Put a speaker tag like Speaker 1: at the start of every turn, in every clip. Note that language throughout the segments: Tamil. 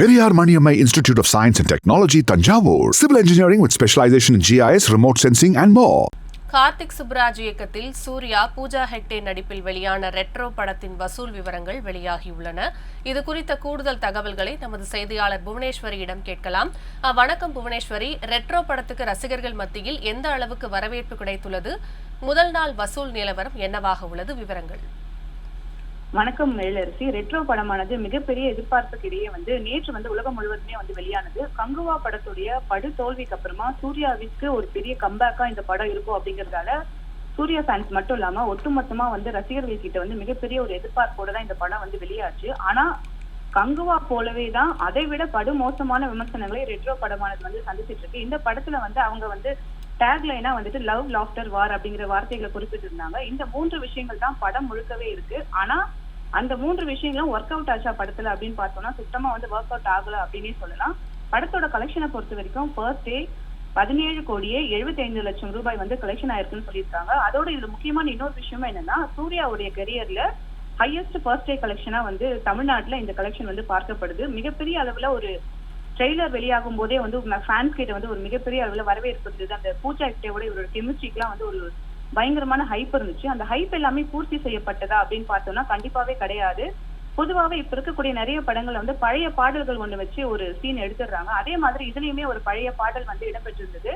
Speaker 1: Periyar Maniammai institute of science and technology Thanjavur civil engineering with specialisation GIS remote sensing and மோ
Speaker 2: கார்த்திக் சுப்ராஜ் இயக்கத்தில் சூர்யா பூஜா ஹெக்டே நடிப்பில் வெளியான ரெட்ரோ படத்தின் வசூல் விவரங்கள் வெளியாகியுள்ளன. இது குறித்த கூடுதல் தகவல்களை நமது செய்தியாளர் புவனேஸ்வரியிடம் கேட்கலாம். வணக்கம் புவனேஸ்வரி. ரெட்ரோ படத்துக்கு ரசிகர்கள் மத்தியில் எந்த அளவுக்கு வரவேற்பு கிடைத்துள்ளது? முதல் நாள் வசூல் நிலவரம் என்னவாக உள்ளது? விவரங்கள்.
Speaker 3: வணக்கம் எழிலரசி ரெட்ரோ படமானது மிகப்பெரிய எதிர்பார்ப்புக்கு இடையே வந்து நேற்று வந்து உலகம் முழுவதுமே வந்து வெளியானது. கங்குவா படத்துடைய படு தோல்விக்கு அப்புறமா சூர்யாவிற்கு ஒரு பெரிய கம்பேக்கா இந்த படம் இருக்கும் அப்படிங்கறதால சூர்யா ஃபேன்ஸ் மட்டும் இல்லாம ஒட்டுமொத்தமா வந்து ரசிகர்கள் கிட்ட வந்து மிகப்பெரிய ஒரு எதிர்பார்ப்போட தான் இந்த படம் வந்து வெளியாச்சு. ஆனா கங்குவா போலவே தான் அதை விட படு மோசமான விமர்சனங்களை ரெட்ரோ படமானது வந்து சந்திச்சிட்டு இருக்கு. இந்த படத்துல வந்து அவங்க வந்து டேக்லைனா வந்துட்டு லவ் லாஃப்டர் வார் அப்படிங்கிற வார்த்தைகளை குறிப்பிட்டிருந்தாங்க இந்த மூன்று விஷயங்கள் தான் படம் முழுக்கவே இருக்கு. ஆனா அந்த மூன்று விஷயங்களும் ஒர்க் அவுட் ஆச்சா படத்துல அப்படின்னு பார்த்தோம்னா சுத்தமா வந்து ஒர்க் அவுட் ஆகல அப்படின்னே சொல்லலாம். படத்தோட கலெக்ஷனை பொறுத்த வரைக்கும் ஃபர்ஸ்ட் டே பதினேழு கோடியே எழுபத்தி ஐந்து லட்சம் ரூபாய் வந்து கலெக்ஷன் ஆயிருக்குன்னு சொல்லியிருக்காங்க. அதோட இதுல முக்கியமான இன்னொரு விஷயம் என்னன்னா சூர்யாவுடைய கெரியர்ல ஹையஸ்ட் ஃபர்ஸ்ட் டே கலெக்ஷனா வந்து தமிழ்நாட்டுல இந்த கலெக்ஷன் வந்து பார்க்கப்படுது. மிகப்பெரிய அளவுல ஒரு ட்ரெய்லர் வெளியாகும் போதே வந்து ஃபேன்ஸ் கிட்ட வந்து ஒரு மிகப்பெரிய அளவுல வரவேற்பு இருந்தது. அந்த பூஜா கிட்டோட இவரோட கெமிஸ்ட்ரிக்கெல்லாம் வந்து ஒரு பயங்கரமான ஹைப் இருந்துச்சு. அந்த ஹைப் எல்லாமே பூர்த்தி செய்யப்பட்டதா அப்படின்னு பார்த்தோம்னா கண்டிப்பாவே கிடையாது. பொதுவாகவே இப்ப இருக்கக்கூடிய நிறைய படங்கள்ல வந்து பழைய பாடல்கள் ஒண்ணு வச்சு ஒரு சீன் எடுத்துடுறாங்க. அதே மாதிரி இதுலயுமே ஒரு பழைய பாடல் வந்து இடம்பெற்றிருந்தது.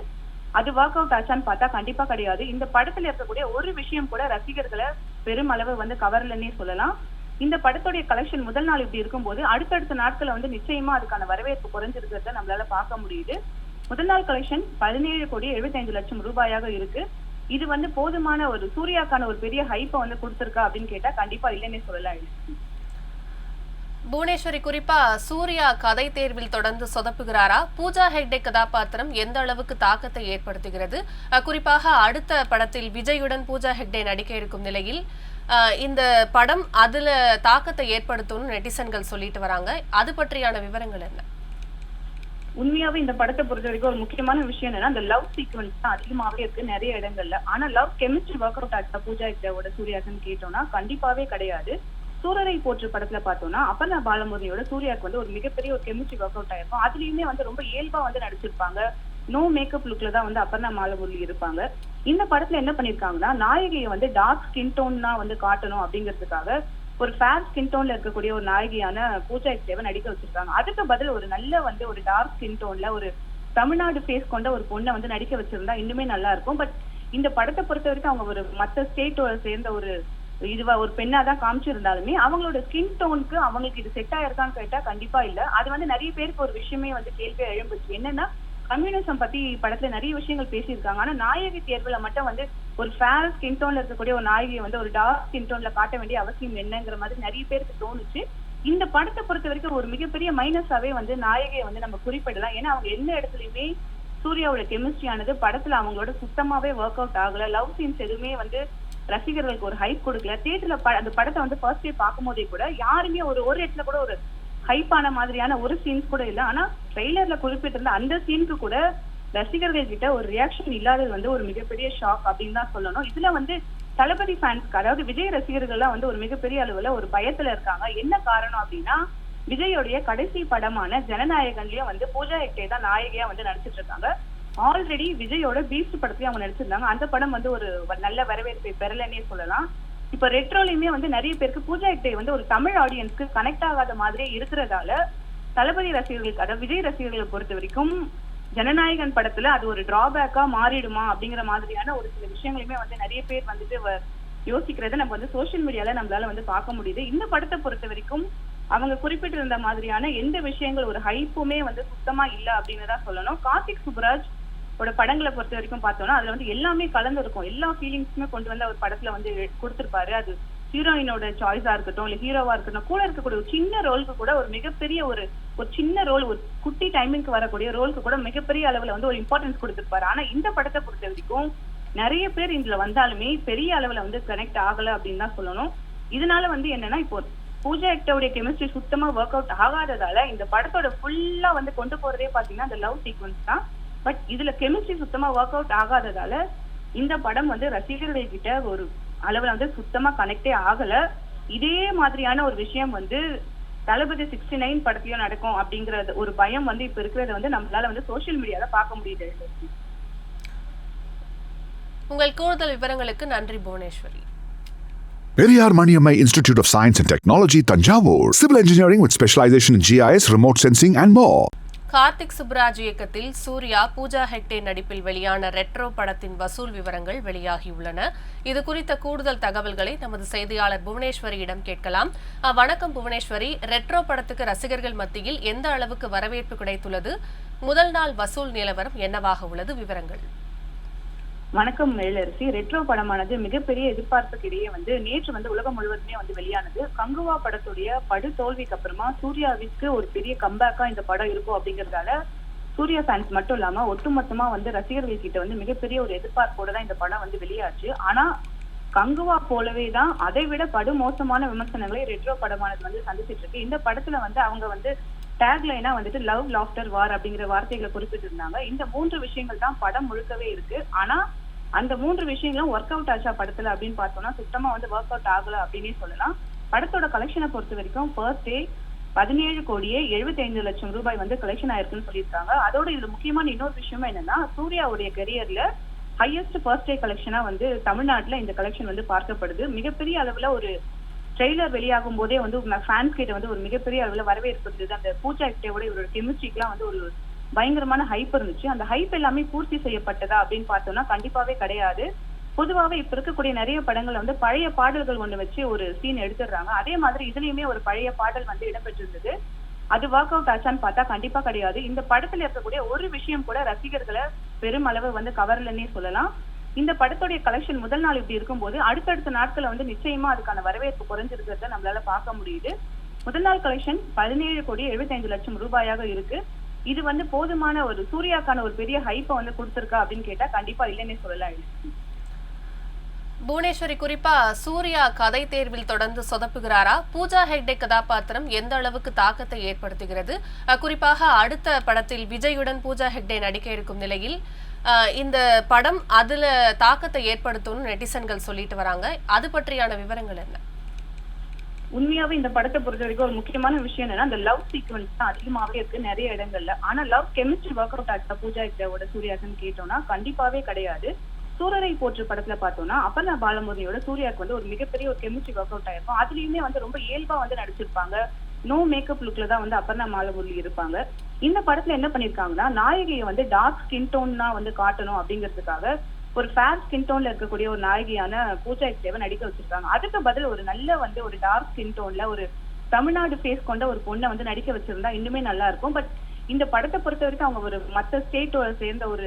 Speaker 3: அது ஒர்க் அவுட் ஆச்சான்னு பார்த்தா கண்டிப்பா கிடையாது. இந்த படத்துல இருக்கக்கூடிய ஒரு விஷயம் கூட ரசிகர்களை பெருமளவு வந்து கவர்லன்னே சொல்லலாம். இந்த படத்துடைய கலெக்ஷன் முதல் நாள் இப்படி இருக்கும்போது அடுத்தடுத்த நாட்களை வந்து நிச்சயமா அதுக்கான வரவேற்பு குறைஞ்சிருக்கிறத நம்மளால பார்க்க முடியுது. முதல் நாள் கலெக்ஷன் பதினேழு கோடி எழுபத்தைந்து லட்சம் ரூபாயாக இருக்கு. இது வந்து போதுமான ஒரு சூர்யாக்கான ஒரு பெரிய ஹைப்பை வந்து கொடுத்திருக்கா அப்படின்னு கேட்டா கண்டிப்பா இல்லைன்னே சொல்லலாம்
Speaker 2: புவனேஸ்வரி குறிப்பா சூர்யா கதை தேர்வில் தொடர்ந்து சொதப்புகிறாரா? பூஜா ஹெக்டே கதாபாத்திரம் எந்த அளவுக்கு தாக்கத்தை ஏற்படுத்துகிறது? குறிப்பாக அடுத்த படத்தில் விஜயுடன் பூஜா ஹெக்டே நடிக்க இருக்கும் நிலையில் இந்த படம் அதுல தாக்கத்தை ஏற்படுத்தும்னு நெட்டிசன்கள் சொல்லிட்டு வராங்க. அது பற்றியான விவரங்கள் என்ன?
Speaker 3: உண்மையாவே இந்த படத்தை பொறுத்த வரைக்கும் ஒரு முக்கியமான விஷயம் என்னன்னா அந்த லவ் சீக்வன்ஸ் தான் அதிகமாவே இருக்கு நிறைய இடங்கள்ல. ஆனா லவ் கெமிஸ்ட்ரி ஒர்க் அவுட் ஆச்சா பூஜா ஹெக்டேவோட சூர்யாக்குன்னு கேட்டோம்னா கண்டிப்பாவே கிடையாது. சூரரை போற்று படத்துல பார்த்தோம்னா அப்பர்ணா பாலமுரளியோட சூர்யாக்கு வந்து ஒரு மிகப்பெரிய ஒரு கெமிஸ்ட்ரி ஒர்க் அவுட் ஆயிருக்கும். அதுலயுமே வந்து ரொம்ப இயல்பா வந்து நடிச்சிருப்பாங்க. நோ மேக்கப் லுக்ல தான் வந்து அப்பர்ணா மாலமுரளி இருப்பாங்க. இந்த படத்துல என்ன பண்ணிருக்காங்கன்னா நாயகியை வந்து டார்க் ஸ்கின் டோன்னா வந்து காட்டணும் அப்படிங்கிறதுக்காக ஒரு ஃபேர் ஸ்கின் டோன்ல இருக்கக்கூடிய ஒரு நாயகியான பூஜா ஹெக்டேவை நடிக்க வச்சிருக்காங்க. அதுக்கு பதில் ஒரு நல்ல வந்து ஒரு டார்க் ஸ்கின் டோன்ல ஒரு தமிழ்நாடு ஃபேஸ் கொண்ட ஒரு பொண்ணை வந்து நடிக்க வச்சிருந்தா இன்னுமே நல்லா இருக்கும். பட் இந்த படத்தை பொறுத்த வரைக்கும் அவங்க ஒரு மற்ற ஸ்டேட்டோட சேர்ந்த ஒரு இதுவா ஒரு பெண்ணா தான் காமிச்சிருந்தாலுமே அவங்களோட ஸ்கின் டோனுக்கு அவங்களுக்கு இது செட் ஆயிருக்கான்னு கேட்டா கண்டிப்பா இல்ல. அது வந்து நிறைய பேருக்கு ஒரு விஷயமே வந்து கேள்வியா எழும்புச்சு. என்னன்னா கம்யூனிசம் பத்தி படத்துல நிறைய விஷயங்கள் பேசியிருக்காங்க. ஆனா நாயகி தேர்வுல மட்டும் வந்து ஒரு ஃபேர் ஸ்கின் டோன்ல இருக்கக்கூடிய ஒரு நாயகியை வந்து ஒரு டார்க் ஸ்கின் டோன்ல காட்ட வேண்டிய அவசியம் என்னங்கிற மாதிரி நிறைய பேருக்கு தோணுச்சு. இந்த படத்தை பொறுத்த வரைக்கும் ஒரு மிகப்பெரிய மைனஸாவே வந்து நாயகியை வந்து நம்ம குறிப்பிடலாம். ஏன்னா அவங்க எந்த இடத்துலயுமே சூர்யாவோட கெமிஸ்ட்ரியானது படத்துல அவங்களோட சுத்தமாவே ஒர்க் அவுட் ஆகல. லவ் சீன்ஸ் எதுவுமே வந்து ரசிகர்களுக்கு ஒரு ஹைப் கொடுக்கல. தியேட்டர்ல அந்த படத்தை வந்து ஃபர்ஸ்ட் டே பார்க்கும் போதே கூட யாருமே ஒரு ஒரு இடத்துல கூட ஒரு ஹைப்பான மாதிரியான ஒரு சீன்ஸ் கூட இல்ல. ஆனா ட்ரெய்லர்ல குறிப்பிட்டிருந்த அந்த சீனுக்கு கூட ரசிகர்கள் கிட்ட ஒரு ரியாக்ஷன் இல்லாதது வந்து ஒரு மிகப்பெரிய ஷாக் அப்படின்னு தான் சொல்லணும். இதுல வந்து தளபதி ஃபேன்ஸ்க்கு அதாவது விஜய் ரசிகர்கள்லாம் வந்து ஒரு மிகப்பெரிய அளவுல ஒரு பயத்துல இருக்காங்க. என்ன காரணம் அப்படின்னா விஜயோடைய கடைசி படமான ஜனநாயகன்லயும் வந்து பூஜா ஹெக்டே தான் நாயகியா வந்து நடிச்சிட்டு இருக்காங்க. ஆல்ரெடி விஜயோட பீஸ்ட் படத்தையும் அவங்க நடிச்சிருந்தாங்க. அந்த படம் வந்து ஒரு நல்ல வரவேற்பை பெறலன்னே சொல்லலாம். இப்ப ரெட்ரோலையுமே வந்து நிறைய பேருக்கு பூஜா ஹெக்டே வந்து ஒரு தமிழ் ஆடியன்ஸ்க்கு கனெக்ட் ஆகாத மாதிரியே இருக்கிறதால தளபதி ரசிகர்களுக்கு அதாவது விஜய் ரசிகர்களை பொறுத்த வரைக்கும் ஜனநாயகன் படத்துல அது ஒரு டிராபேக்கா மாறிடுமா அப்படிங்கிற மாதிரியான ஒரு சில விஷயங்களையுமே வந்து நிறைய பேர் வந்துட்டு யோசிக்கிறத நம்ம வந்து சோசியல் மீடியால நம்மளால வந்து பார்க்க முடியுது. இந்த படத்தை பொறுத்த வரைக்கும் அவங்க குறிப்பிட்டிருந்த மாதிரியான எந்த விஷயங்கள் ஒரு ஹைப்புமே வந்து சுத்தமா இல்ல அப்படின்னு தான் சொல்லணும். கார்த்திக் சுப்ராஜ் அவரோட படங்களை பொறுத்த வரைக்கும் பார்த்தோம்னா அதுல வந்து எல்லாமே கலந்து இருக்கும் எல்லா ஃபீலிங்ஸுமே கொண்டு வந்து அவர் படத்துல வந்து கொடுத்துருப்பாரு. அது ஹீரோயினோட சாய்ஸா இருக்கட்டும் இல்ல ஹீரோவா இருக்கட்டும் கூட இருக்கக்கூடிய ஒரு சின்ன ரோலுக்கு கூட ஒரு மிகப்பெரிய ஒரு ஒரு சின்ன ரோல் ஒரு குட்டி டைமிங்க்கு வரக்கூடிய ரோலுக்கு கூட மிகப்பெரிய அளவுல வந்து ஒரு இம்பார்ட்டன்ஸ் கொடுத்துருப்பாரு. ஆனா இந்த படத்தை பொறுத்த வரைக்கும் நிறைய பேர் இதுல வந்தாலுமே பெரிய அளவுல வந்து கனெக்ட் ஆகல அப்படின்னு தான் சொல்லணும். இதனால வந்து என்னன்னா இப்போ பூஜா ஹெக்டோடைய கெமிஸ்ட்ரி சுத்தமா ஒர்க் அவுட் ஆகாததால இந்த படத்தோட ஃபுல்லா வந்து கொண்டு போறதே பாத்தீங்கன்னா அந்த லவ் சீக்வன்ஸ் தான். பட் இதுல கெமிஸ்ட்ரி சுத்தமா ஒர்க் அவுட் ஆகாததால இந்த படம் வந்து ரசிகர்கள் கிட்ட ஒரு அளவுல வந்து சுத்தமா கனெக்டே ஆகல இதே மாதிரியான ஒரு விஷயம் வந்து தளபதி சிக்ஸ்டி நைன் படத்துலயும் நடக்கும் அப்படிங்கறது ஒரு பயம் வந்து இப்ப இருக்கிறத வந்து நம்மளால வந்து சோஷியல் மீடியால பார்க்க முடியுது
Speaker 2: உங்கள் கூடுதல் விவரங்களுக்கு நன்றி Bhuvaneswari
Speaker 1: Periyar Maniammai Institute of Science and Technology, Tanjavur. Civil engineering with specialization in GIS, remote sensing, and more.
Speaker 2: Karthik Subraj இயக்கத்தில் சூர்யா பூஜா ஹெக்டே நடிப்பில் வெளியான ரெட்ரோ படத்தின் வசூல் விவரங்கள் வெளியாகியுள்ளன. இது குறித்த கூடுதல் தகவல்களை நமது செய்தியாளர் புவனேஸ்வரியிடம் கேட்கலாம். வணக்கம் புவனேஸ்வரி. ரெட்ரோ படத்துக்கு ரசிகர்கள் மத்தியில் எந்த அளவுக்கு வரவேற்பு கிடைத்துள்ளது? முதல் நாள் வசூல் நிலவரம் என்னவாக உள்ளது? விவரங்கள்.
Speaker 3: வணக்கம் எழிலரசி ரெட்ரோ படமானது மிகப்பெரிய எதிர்பார்ப்புக்கு இடையே வந்து நேற்று வந்து உலகம் முழுவதுமே வந்து வெளியானது. கங்குவா படத்துடைய படு தோல்விக்கு அப்புறமா சூர்யாவிற்கு ஒரு பெரிய கம்பேக்கா இந்த படம் இருக்கும் அப்படிங்கறதால சூர்யா ஃபேன்ஸ் மட்டும் இல்லாம ஒட்டுமொத்தமா வந்து ரசிகர்கள் கிட்ட வந்து மிகப்பெரிய ஒரு எதிர்பார்ப்போட தான் இந்த படம் வந்து வெளியாச்சு. ஆனா கங்குவா போலவே தான் அதை விட படு மோசமான விமர்சனங்களை ரெட்ரோ படமானது வந்து சந்திச்சிட்டு இருக்கு. இந்த படத்துல வந்து அவங்க வந்து டேக்லைனா வந்துட்டு லவ் லாஃப்டர் வார் அப்படிங்கிற வார்த்தைகளை குறிப்பிட்டிருந்தாங்க. இந்த மூன்று விஷயங்கள் தான் படம் முழுக்கவே இருக்கு. ஆனா அந்த மூன்று விஷயங்களும் ஒர்க் அவுட் ஆச்சா படத்துல அப்படின்னு பார்த்தோம்னா சுத்தமா வந்து ஒர்க் அவுட் ஆகல அப்படின்னே சொல்லலாம். படத்தோட கலெக்ஷனை பொறுத்த வரைக்கும் ஃபர்ஸ்ட் டே பதினேழு கோடியே எழுபத்தி ஐந்து லட்சம் ரூபாய் வந்து கலெக்ஷன் ஆயிருக்குன்னு சொல்லியிருக்காங்க. அதோட இதுல முக்கியமான இன்னொரு விஷயம் என்னன்னா சூர்யாவுடைய கெரியர்ல ஹையஸ்ட் ஃபர்ஸ்ட் டே கலெக்ஷனா வந்து தமிழ்நாட்டுல இந்த கலெக்ஷன் வந்து பார்க்கப்படுது. மிகப்பெரிய அளவுல ஒரு ட்ரெய்லர் வெளியாகும் போதே வந்து ஃபேன்ஸ் கிட்ட வந்து ஒரு மிகப்பெரிய அளவுல வரவேற்பு இருந்தது. அந்த பூஜா கிட்டே இவரோட கெமிஸ்ட்ரிக்கெல்லாம் வந்து ஒரு பயங்கரமான ஹைப் இருந்துச்சு. அந்த ஹைப் எல்லாமே பூர்த்தி செய்யப்பட்டதா அப்படின்னு பார்த்தோம்னா கண்டிப்பாவே கிடையாது. பொதுவாகவே இப்ப இருக்கக்கூடிய நிறைய படங்கள்ல வந்து பழைய பாடல்கள் ஒண்ணு வச்சு ஒரு சீன் எடுத்துடுறாங்க. அதே மாதிரி இதுலயுமே ஒரு பழைய பாடல் வந்து இடம்பெற்றிருந்தது. அது ஒர்க் அவுட் ஆச்சான்னு பார்த்தா கண்டிப்பா கிடையாது. இந்த படத்துல இருக்கக்கூடிய ஒரு விஷயம் கூட ரசிகர்களை பெருமளவு வந்து கவர்லன்னே சொல்லலாம். இந்த படத்துடைய கலெக்ஷன் முதல் நாள் இப்படி இருக்கும்போது அடுத்தடுத்த நாட்கள்ல வந்து நிச்சயமா அதுக்கான வரவேற்பு குறைஞ்சிருக்கிறத நம்மளால பார்க்க முடியுது. முதல் நாள் கலெக்ஷன் பதினேழு கோடி எழுபத்தைந்து லட்சம் ரூபாயாக இருக்கு. இது வந்து போதுமான ஒரு சூர்யாக்கான ஒரு பெரிய ஹைப்பை வந்து கொடுத்துருக்கா அப்படின்னு கேட்டா கண்டிப்பா இல்லைன்னே சொல்லலாம்
Speaker 2: புவனேஸ்வரி குறிப்பா சூர்யா கதை தேர்வில் தொடர்ந்து சொதப்புகிறாரா? பூஜா ஹெக்டே கதாபாத்திரம் எந்த அளவுக்கு தாக்கத்தை ஏற்படுத்துகிறது? குறிப்பாக அடுத்த படத்தில் விஜயுடன் பூஜா ஹெக்டே நடிக்க இருக்கும் நிலையில் இந்த படம் அதுல தாக்கத்தை ஏற்படுத்தும்னு நெட்டிசன்கள் சொல்லிட்டு வராங்க. அது பற்றியான விவரங்கள் என்ன?
Speaker 3: உண்மையாவே இந்த படத்தை பொறுத்த வரைக்கும் ஒரு முக்கியமான விஷயம் என்னன்னா அந்த லவ் சீக்வன்ஸ் தான் அதிகமாவே இருக்கு நிறைய இடங்கள்ல. ஆனா லவ் கெமிஸ்ட்ரி ஒர்க் அவுட் ஆச்சா பூஜா ஹெக்டேவோட சூர்யாக்குன்னு கேட்டோம்னா கண்டிப்பாவே கிடையாது. சூரரை போற்று படத்துல பார்த்தோம்னா அப்பர்ணா பாலமுரளியோட சூர்யாக்கு வந்து ஒரு மிகப்பெரிய ஒரு கெமிஸ்ட்ரி ஒர்க் அவுட் ஆயிருக்கும். அதுலயுமே வந்து ரொம்ப இயல்பா வந்து நடிச்சிருப்பாங்க. நோ மேக்கப் லுக்ல தான் வந்து அப்பர்ணா மாலமுரளி இருப்பாங்க. இந்த படத்துல என்ன பண்ணிருக்காங்கன்னா நாயகியை வந்து டார்க் ஸ்கின் டோன் தான் வந்து காட்டணும் அப்படிங்கிறதுக்காக ஒரு ஃபேர் ஸ்கின் டோன்ல இருக்கக்கூடிய ஒரு நாயகியான பூஜா ஹெக்டேவை நடிக்க வச்சிருக்காங்க. அதுக்கு பதில் ஒரு நல்ல வந்து ஒரு டார்க் ஸ்கின் டோன்ல ஒரு தமிழ்நாடு ஃபேஸ் கொண்ட ஒரு பொண்ணை வந்து நடிக்க வச்சிருந்தா இன்னுமே நல்லா இருக்கும். பட் இந்த படத்தை பொறுத்த வரைக்கும் அவங்க ஒரு மத்த ஸ்டேட்டோட சேர்ந்த ஒரு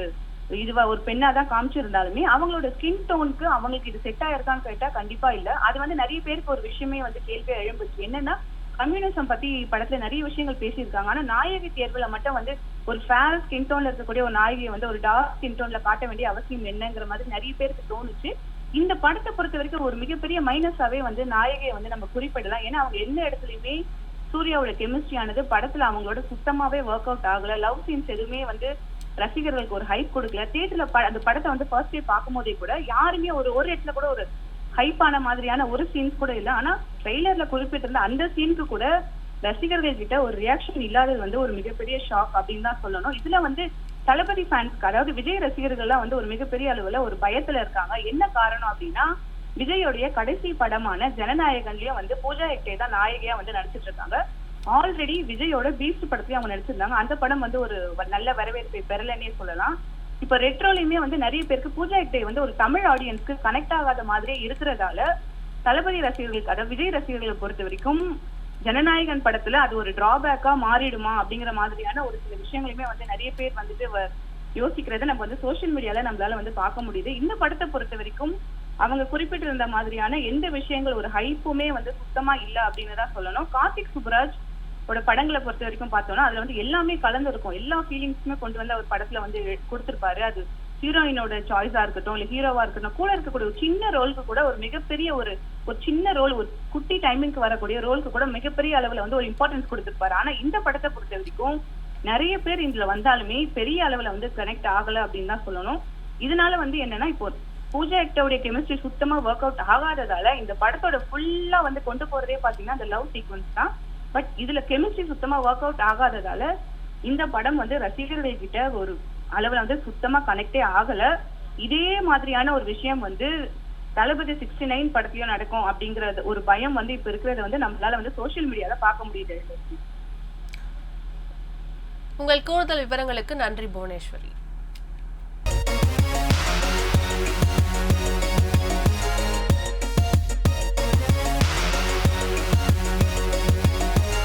Speaker 3: இதுவா ஒரு பெண்ணா தான் காமிச்சிருந்தாலுமே அவங்களோட ஸ்கின் டோனுக்கு அவங்களுக்கு இது செட் ஆயிருக்கான்னு கேட்டா கண்டிப்பா இல்ல. அது வந்து நிறைய பேருக்கு ஒரு விஷயமே வந்து கேள்வியா எழும்புச்சு. என்னன்னா கம்யூனிசம் பத்தி படத்துல நிறைய விஷயங்கள் பேசியிருக்காங்க. ஆனா நாயகி தேர்வுல மட்டும் வந்து ஒரு ஃபேர் ஸ்கின் டோன்ல இருக்கக்கூடிய ஒரு நாயகியை வந்து ஒரு டார்க் ஸ்கின் டோன்ல காட்ட வேண்டிய அவசியம் என்னங்கிற மாதிரி நிறைய பேருக்கு தோணுச்சு. இந்த படத்தை பொறுத்த வரைக்கும் ஒரு மிகப்பெரிய மைனஸாவே வந்து நாயகியை வந்து நம்ம குறிப்பிடலாம். ஏன்னா அவங்க எந்த இடத்துலயுமே சூர்யாவோட கெமிஸ்ட்ரி ஆனது படத்துல அவங்களோட சுத்தமாவே ஒர்க் அவுட் ஆகல. லவ் சீன்ஸ் எதுவுமே வந்து ரசிகர்களுக்கு ஒரு ஹைப் கொடுக்கல. தியேட்டர்ல அந்த படத்தை வந்து ஃபர்ஸ்ட் டே பார்க்கும் போதே கூட யாருமே ஒரு ஒரு இடத்துல கூட ஒரு ஹைப்பான மாதிரியான ஒரு சீன்ஸ் கூட இல்லை. ஆனா ட்ரெய்லர்ல குறிப்பிட்டிருந்த அந்த சீனுக்கு கூட ரசிகர்கள் கிட்ட ஒரு ரியாக்ஷன் இல்லாதது வந்து ஒரு மிகப்பெரிய ஷாக் அப்படின்னு தான் சொல்லணும். இதுல வந்து தளபதி ஃபேன்ஸ்க்கு அதாவது விஜய் ரசிகர்கள்லாம் வந்து ஒரு மிகப்பெரிய அளவுல ஒரு பயத்துல இருக்காங்க. என்ன காரணம் அப்படின்னா விஜயோடைய கடைசி படமான ஜனநாயகன்லயும் வந்து பூஜா ஹெக்டே தான் நாயகியா வந்து நடிச்சிட்டு இருக்காங்க. ஆல்ரெடி விஜயோட பீஸ்ட் படத்தையும் அவங்க நடிச்சிருந்தாங்க. அந்த படம் வந்து ஒரு நல்ல வரவேற்பை பெறலன்னே சொல்லலாம். இப்ப ரெட்ரோலையுமே வந்து நிறைய பேருக்கு பூஜா ஹெக்டே வந்து ஒரு தமிழ் ஆடியன்ஸ்க்கு கனெக்ட் ஆகாத மாதிரியே இருக்கிறதால தளபதி ரசிகர்களுக்கு அதாவது விஜய் ரசிகர்களை பொறுத்த வரைக்கும் ஜனநாயகன் படத்துல அது ஒரு டிராபேக்கா மாறிடுமா அப்படிங்கிற மாதிரியான ஒரு சில விஷயங்களுமே வந்து நிறைய பேர் வந்துட்டு யோசிக்கிறத நம்ம வந்து சோஷியல் மீடியால நம்மளால வந்து பார்க்க முடியுது. இந்த படத்தை பொறுத்த வரைக்கும் அவங்க குறிப்பிட்டிருந்த மாதிரியான எந்த விஷயங்கள் ஒரு ஹைப்புமே வந்து சுத்தமா இல்ல அப்படின்னு தான் சொல்லணும். கார்த்திக் சுப்ராஜ் ஓட படங்களை பொறுத்த வரைக்கும் பார்த்தோம்னா அதுல வந்து எல்லாமே கலந்து இருக்கும் எல்லா ஃபீலிங்ஸுமே கொண்டு வந்து அவர் படத்துல வந்து கொடுத்திருப்பாரு. அது ஹீரோயினோட சாய்ஸா இருக்கட்டும் இல்ல ஹீரோவா இருக்கட்டும் கூட இருக்கக்கூடிய ஒரு சின்ன ரோலுக்கு கூட ஒரு மிகப்பெரிய ஒரு ஒரு சின்ன ரோல் ஒரு குட்டி டைமிங்க்கு வரக்கூடிய ரோலுக்கு கூட மிகப்பெரிய அளவுல வந்து ஒரு இம்பார்ட்டன்ஸ் கொடுத்திருப்பாரு. ஆனா இந்த படத்தை பொறுத்த வரைக்கும் நிறைய பேர் இதுல வந்தாலுமே பெரிய அளவுல வந்து கனெக்ட் ஆகல அப்படின்னு தான் சொல்லணும். இதனால வந்து என்னன்னா இப்போ பூஜா ஆக்டோடைய கெமிஸ்ட்ரி சுத்தமா ஒர்க் அவுட் ஆகாததால இந்த படத்தோட ஃபுல்லா வந்து கொண்டு போறதே பாத்தீங்கன்னா அந்த லவ் சீக்வன்ஸ் தான். பட் இதுல கெமிஸ்ட்ரி சுத்தமா ஒர்க் அவுட் ஆகாததால இந்த படம் வந்து ரசிகர்கள் கிட்ட ஒரு அளவுல வந்து சுத்தமா கனெக்டே ஆகல. இதே மாதிரியான ஒரு விஷயம் வந்து தளபதி சிக்ஸ்டி நைன் படத்துலயும் நடக்கும் அப்படிங்கறது ஒரு பயம் வந்து இப்ப இருக்கிறத வந்து நம்மளால வந்து சோஷியல் மீடியால பார்க்க முடியுது.
Speaker 2: உங்கள் கூடுதல் விவரங்களுக்கு நன்றி புவனேஸ்வரி.